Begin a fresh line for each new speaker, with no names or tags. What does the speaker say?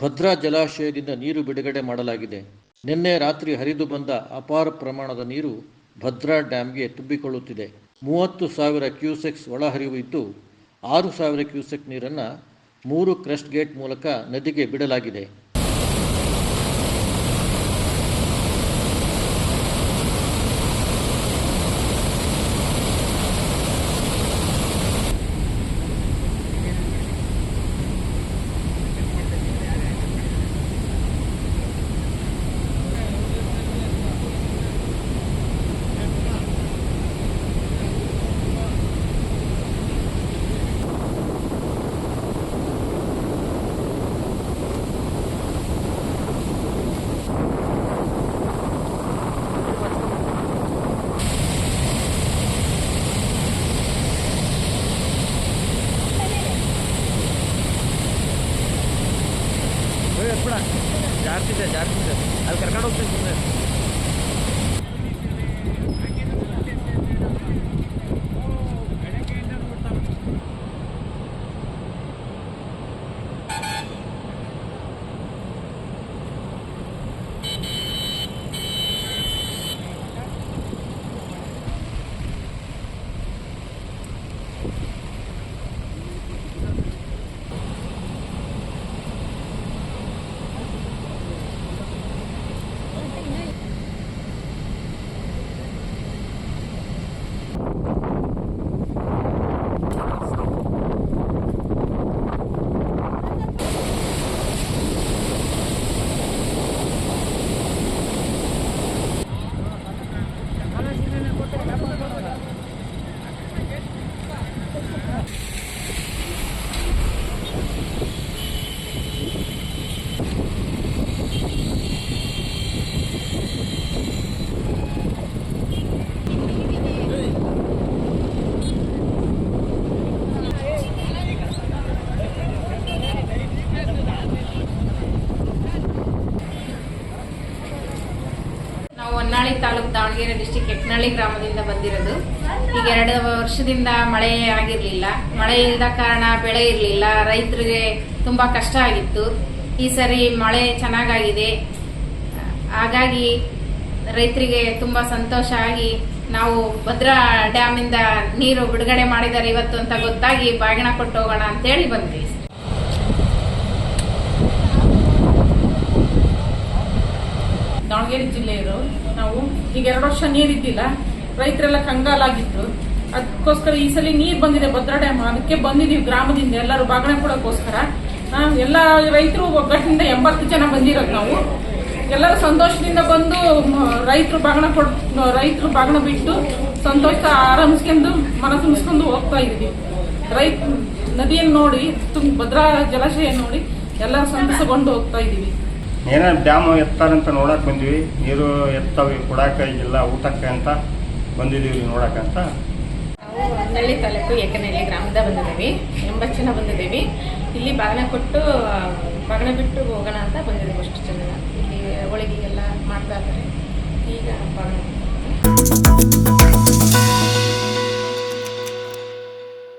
ಭದ್ರಾ ಜಲಾಶಯದಿಂದ ನೀರು ಬಿಡುಗಡೆ ಮಾಡಲಾಗಿದೆ. ನಿನ್ನೆ ರಾತ್ರಿ ಹರಿದು ಬಂದ ಅಪಾರ ಪ್ರಮಾಣದ ನೀರು ಭದ್ರಾ ಡ್ಯಾಂಗೆ ತುಂಬಿಕೊಳ್ಳುತ್ತಿದೆ. ಮೂವತ್ತು ಸಾವಿರ ಕ್ಯೂಸೆಕ್ಸ್ ಒಳಹರಿವು ಇದ್ದು, ಆರು ಸಾವಿರ ಕ್ಯೂಸೆಕ್ ನೀರನ್ನು ಮೂರು ಕ್ರೆಸ್ಟ್ ಗೇಟ್ ಮೂಲಕ ನದಿಗೆ ಬಿಡಲಾಗಿದೆ.
ಬಿಡ ಜಾರ್ತಿದೆ ಜಾರ್ತಿದೆ ಅಲ್ಲಿ ಕರ್ಕೊಂಡು ಹೋಗ್ತೀನಿ ಸುಮ್ಮನೆ
ಹೊನ್ನಾಳಿ ತಾಲೂಕು ದಾವಣಗೆರೆ ಡಿಸ್ಟಿಕ್ ಎಟ್ನಳ್ಳಿ ಗ್ರಾಮದಿಂದ ಬಂದಿರೋದು. ಈಗ ಎರಡು ವರ್ಷದಿಂದ ಮಳೆ ಆಗಿರಲಿಲ್ಲ. ಮಳೆ ಇಲ್ಲದ ಕಾರಣ ಬೆಳೆ ಇರಲಿಲ್ಲ. ರೈತರಿಗೆ ತುಂಬ ಕಷ್ಟ ಆಗಿತ್ತು. ಈ ಸರಿ ಮಳೆ ಚೆನ್ನಾಗಾಗಿದೆ. ಹಾಗಾಗಿ ರೈತರಿಗೆ ತುಂಬ ಸಂತೋಷ ಆಗಿ ನಾವು ಭದ್ರಾ ಡ್ಯಾಮಿಂದ ನೀರು ಬಿಡುಗಡೆ ಮಾಡಿದ್ದಾರೆ ಇವತ್ತು ಅಂತ ಗೊತ್ತಾಗಿ ಬಾಗಿಣ ಕೊಟ್ಟು ಹೋಗೋಣ ಅಂತೇಳಿ ಬಂದ್ವಿ.
ದಾವಣಗೆರೆ ಜಿಲ್ಲೆಯವರು ನಾವು ಈಗ ಎರಡು ವರ್ಷ ನೀರಿದ್ದಿಲ್ಲ, ರೈತರೆಲ್ಲ ಕಂಗಾಲಾಗಿತ್ತು ಅದಕ್ಕೋಸ್ಕರ ಈ ಸಲ ನೀರು ಬಂದಿದೆ, ಭದ್ರಾ ಡ್ಯಾಮ್ ಅದಕ್ಕೆ ಬಂದಿದೀವಿ ಗ್ರಾಮದಿಂದ, ಎಲ್ಲರೂ ಬಾಗಣೆ ಕೊಡೋಕ್ಕೋಸ್ಕರ. ಎಲ್ಲ ರೈತರು ಒಗ್ಗಟ್ಟಿನಿಂದ ಎಂಬತ್ತು ಜನ ಬಂದಿರೋದು ನಾವು. ಎಲ್ಲರ ಸಂತೋಷದಿಂದ ಬಂದು ರೈತರು ಬಾಗಣ ಕೊಡ್ ರೈತರು ಬಾಗಣ ಬಿಟ್ಟು ಸಂತೋಷ ಆರಂಭಿಸ್ಕೊಂಡು ಮನ ತುಂಬಿಸ್ಕೊಂಡು ಹೋಗ್ತಾ ಇದೀವಿ ರೈತ, ನದಿಯನ್ನು ನೋಡಿ ತುಂಬ ಭದ್ರಾ ಜಲಾಶಯ ನೋಡಿ ಎಲ್ಲರೂ ಸಂತಸಗೊಂಡು ಹೋಗ್ತಾ ಇದೀವಿ
ಏನೋ ಡ್ಯಾಮ್ ಎತ್ತಾರಂತ ನೋಡಕ್ಕೆ ಬಂದ್ವಿ. ನೀರು ಎತ್ತವಿ ಕೊಡಕ್ಕೆ ಇಲ್ಲ, ಊಟಕ್ಕೆ ಅಂತ ಬಂದಿದ್ದೀವಿ ನೋಡಕ್ಕಂತ
ನಾವು ಹೊನ್ನಳ್ಳಿ ತಾಲೂಕು ಏಕನಹಳ್ಳಿ ಗ್ರಾಮದ ಬಂದಿದ್ದೀವಿ. ಎಂಬತ್ತು ಜನ ಬಂದಿದ್ದೀವಿ. ಇಲ್ಲಿ ಬಾಗಿನ ಕೊಟ್ಟು, ಬಾಗಿನ ಬಿಟ್ಟು ಹೋಗೋಣ ಅಂತ ಬಂದಿದ್ದೀವಿ ಅಷ್ಟು ಜನ. ಇಲ್ಲಿ ಒಳಗೆ ಎಲ್ಲ ಮಾಡ್ತಾ ಇದ್ದಾರೆ. ಈಗ ಬಾಗಿನ